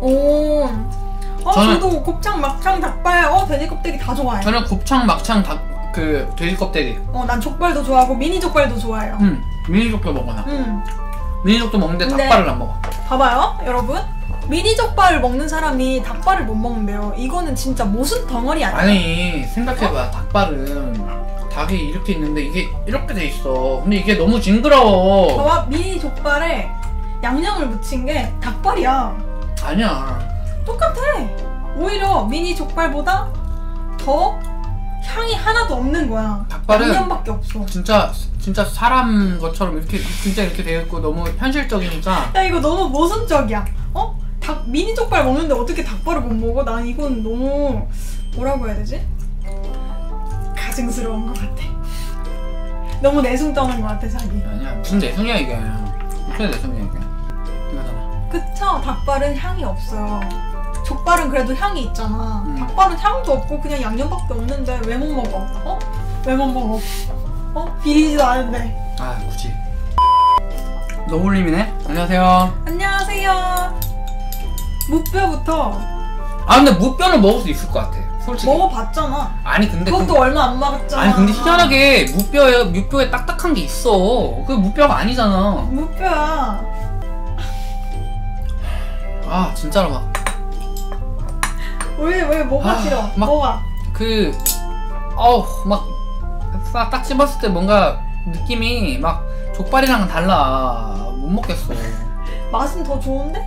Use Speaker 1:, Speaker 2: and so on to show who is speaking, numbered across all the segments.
Speaker 1: 오. 어,
Speaker 2: 저는-
Speaker 1: 저도 곱창, 막창, 닭발, 어, 돼지 껍데기 다 좋아해.
Speaker 2: 저는 곱창, 막창, 닭, 그 돼지 껍데기.
Speaker 1: 어, 난 족발도 좋아하고 미니 족발도 좋아해요.
Speaker 2: 음, 미니족도 먹어 나.
Speaker 1: 음.
Speaker 2: 미니족도 먹는데
Speaker 1: 근데-
Speaker 2: 닭발을 안 먹어.
Speaker 1: 봐봐요, 여러분. 미니 족발을 먹는 사람이 닭발을 못 먹는데요. 이거는 진짜 모순 덩어리 아니야?
Speaker 2: 아니 생각해봐 닭발은 닭이 이렇게 있는데 이게 이렇게 돼 있어. 근데 이게 너무 징그러워.
Speaker 1: 봐봐, 미니 족발에 양념을 묻힌 게 닭발이야.
Speaker 2: 아니야.
Speaker 1: 똑같아. 오히려 미니 족발보다 더 향이 하나도 없는 거야.
Speaker 2: 닭발은
Speaker 1: 양념밖에 없어.
Speaker 2: 진짜 진짜 사람 것처럼 이렇게 진짜 이렇게 되어 있고 너무 현실적이니까
Speaker 1: 야 이거 너무 모순적이야. 어? 닭 미니 족발 먹는데 어떻게 닭발을 못 먹어? 난 이건 너무 뭐라고 해야 되지? 가증스러운 것 같아. 너무 내숭 떠는 것 같아 자기.
Speaker 2: 아니야 무슨 내성이야 이게 무슨 내성이야 이게.
Speaker 1: 그쵸? 닭발은 향이 없어요. 족발은 그래도 향이 있잖아.
Speaker 2: 음.
Speaker 1: 닭발은 향도 없고 그냥 양념밖에 없는데 왜 못 먹어? 어? 왜 못 먹어? 어? 비리지도 않은데.
Speaker 2: 아 굳이. 너울림이네. 안녕하세요.
Speaker 1: 안녕하세요. 무뼈부터
Speaker 2: 아 근데 무뼈는 먹을 수 있을 것 같아. 솔직히.
Speaker 1: 먹어봤잖아.
Speaker 2: 아니 근데
Speaker 1: 그것도
Speaker 2: 그,
Speaker 1: 얼마 안 먹었잖아.
Speaker 2: 아니 근데 희한하게 무뼈에 무뼈에 딱딱한 게 있어. 그 무뼈가 아니잖아.
Speaker 1: 무뼈야.
Speaker 2: 아 진짜로 막.
Speaker 1: 왜, 왜, 뭐가
Speaker 2: 아,
Speaker 1: 싫어?
Speaker 2: 막-
Speaker 1: 뭐가?
Speaker 2: 그 어우 막딱 씹었을 때 뭔가 느낌이 막 족발이랑 은 달라 못 먹겠어
Speaker 1: 맛은 더 좋은데?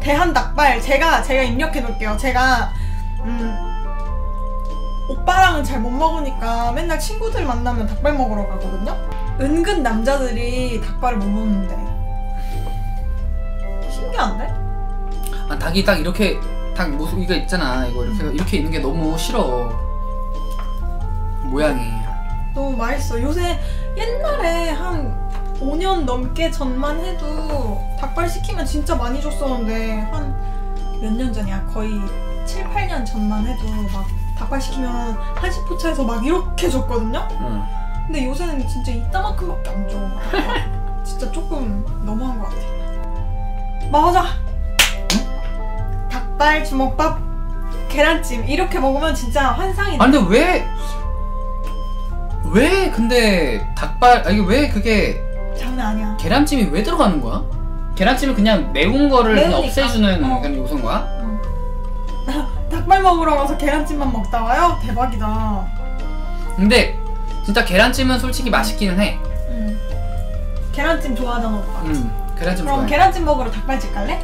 Speaker 1: 대한 닭발 제가 제가 입력해 놓을게요. 제가 음 오빠랑은 잘 못 먹으니까 맨날 친구들 만나면 닭발 먹으러 가거든요. 은근 남자들이 닭발을 못 먹는데 신기한데?
Speaker 2: 아, 닭이 딱 이렇게 닭 모습 이거 있잖아 이거 이렇게 이렇게 있는 게 너무 싫어 모양이
Speaker 1: 너무 맛있어. 요새 옛날에 한 5년 넘게 전만 해도 닭발 시키면 진짜 많이 줬었는데 한 몇 년 전이야. 거의 7, 8년 전만 해도 막 닭발 시키면 한식포차에서 막 이렇게 줬거든요?
Speaker 2: 응.
Speaker 1: 근데 요새는 진짜 이따만큼밖에 안 줘. 진짜 조금 너무한 것 같아. 맞아! 닭발, 주먹밥, 계란찜 이렇게 먹으면 진짜 환상이다.
Speaker 2: 아 근데 왜 왜 근데 닭발 아니 왜 그게
Speaker 1: 장난 아니야.
Speaker 2: 계란찜이 왜 들어가는 거야? 계란찜은 그냥 매운 거를 그냥. 없애주는
Speaker 1: 어.
Speaker 2: 그런 요소인 거야?
Speaker 1: 닭발 먹으러 가서 계란찜만 먹다가요? 대박이다.
Speaker 2: 근데 진짜 계란찜은 솔직히 맛있기는 해.
Speaker 1: 응. 계란찜 좋아하잖아, 오빠.
Speaker 2: 음, 계란찜
Speaker 1: 그럼
Speaker 2: 좋아해.
Speaker 1: 계란찜 먹으러 닭발집 갈래?